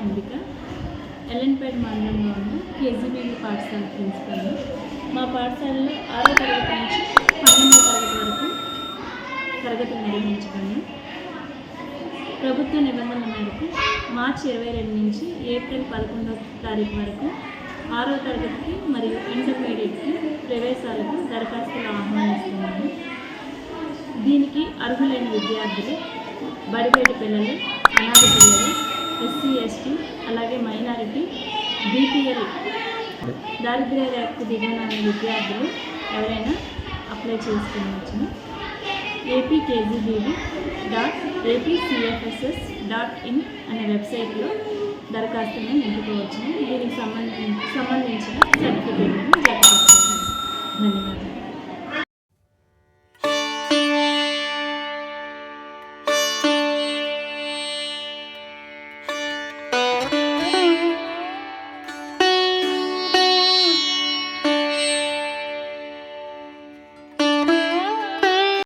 అంబిక. ఎల్ఎన్పేట మండలంలో ఉన్న కేజీబీవీ పాఠశాల ప్రిన్సిపల్. మా పాఠశాలలో ఆరో తరగతి నుంచి పన్నెండో తరగతి వరకు తరగతులు నిర్వహించుకున్నాను ప్రభుత్వ నిబంధనల మేరకు మార్చి ఇరవై రెండు నుంచి ఏప్రిల్ పదకొండవ తారీఖు వరకు ఆరో తరగతికి మరియు ఇంటర్మీడియట్కి ప్రవేశాలకు దరఖాస్తులు ఆహ్వానిస్తున్నాను దీనికి అర్హులైన విద్యార్థులు బడిబేటి పిల్లలు రెడ్డి బీపీఎల్ దారిద్ర్య రేఖకు దిగువన విద్యార్థులు ఎవరైనా అప్లై చేసుకోవచ్చును. AP KGBV dot APCFSS dot in అనే వెబ్సైట్లో దరఖాస్తులను నింపుకోవచ్చును. దీనికి సంబంధించి సర్టిఫికేట్